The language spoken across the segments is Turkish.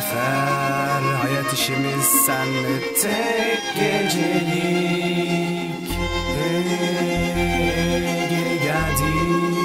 sefer hayat işimiz senle tek gecelik. Ve geri geldik.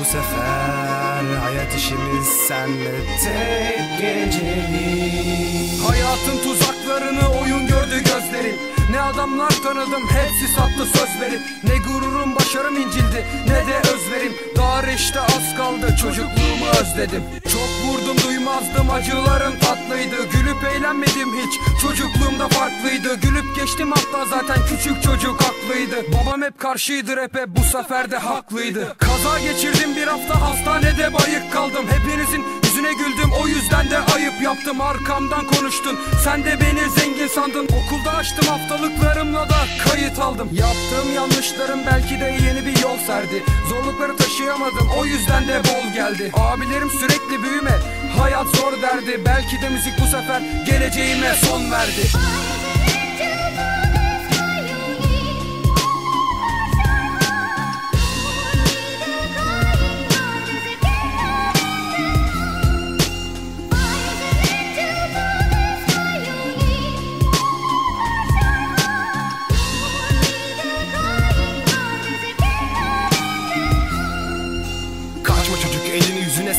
Bu sefer hayat işimiz senle tek gecelik. Hayatın tuzaklarını oyun gördü gözlerim. Ne adamlar tanıdım hepsi sattı söz verip Ne gururum başarım incildi ne de özverim Daha işte az kaldı çocukluğumu özledim. Çok vurdum duymazdım acılarım tatlıydı. Gülüp eğlenmedim hiç. Çocukluğumda farklıydı. Gülüp geçtim hatta zaten küçük çocuk haklıydı Babam hep karşıydı rap'e bu sefer de haklıydı. Kaza geçirdim bir hafta hastanede bayık kaldım. Hepinizin yüzüne güldüm o yüzden de ayıp yaptım Arkamdan konuştun. Sen de beni zengin sandın. Okulda açtım haftalıklarımla da kayıt aldım. Yaptığım yanlışlarım belki de yeni bir yol serdi. Zorlukları taşıyamadım o yüzden de bol geldi. Abilerim sürekli büyüme hayat zor derdi. Belki de müzik bu sefer geleceğime son verdi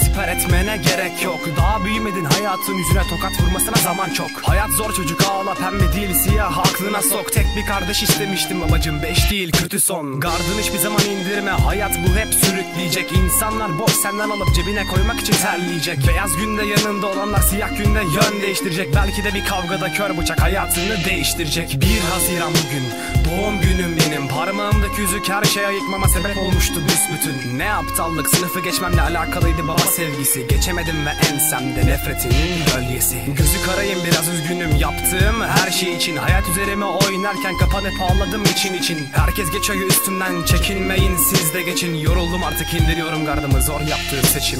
siper etmene gerek yok. Daha büyümedin hayatın yüzüne tokat vurmasına zaman çok. Hayat zor çocuk ağla pembe değil siyah aklına sok. Tek bir kardeş istemiştim babacım beş değil kötü son. Gardını hiçbir zaman indirme hayat bu hep sürükleyecek. İnsanlar boş senden alıp cebine koymak için terleyecek. Beyaz günde yanında olanlar siyah günde yön değiştirecek. Belki de bir kavgada kör bıçak hayatını değiştirecek. 1 Haziran bugün doğum günüm benim. Parmağımdaki yüzük her şeye yıkmama sebep olmuştu büsbütün. Ne aptallık sınıfı geçmemle alakalıydı baba sevgisi. Geçemedim ve ensemde nefretinin gölgesi. Gözü karayım biraz üzgünüm. Yaptığım her şey için Hayat üzerime oynarken kapanıp ağladım için için. Herkes geçiyor üstümden çekinmeyin siz de geçin. Yoruldum artık indiriyorum gardımı zor yaptığı seçim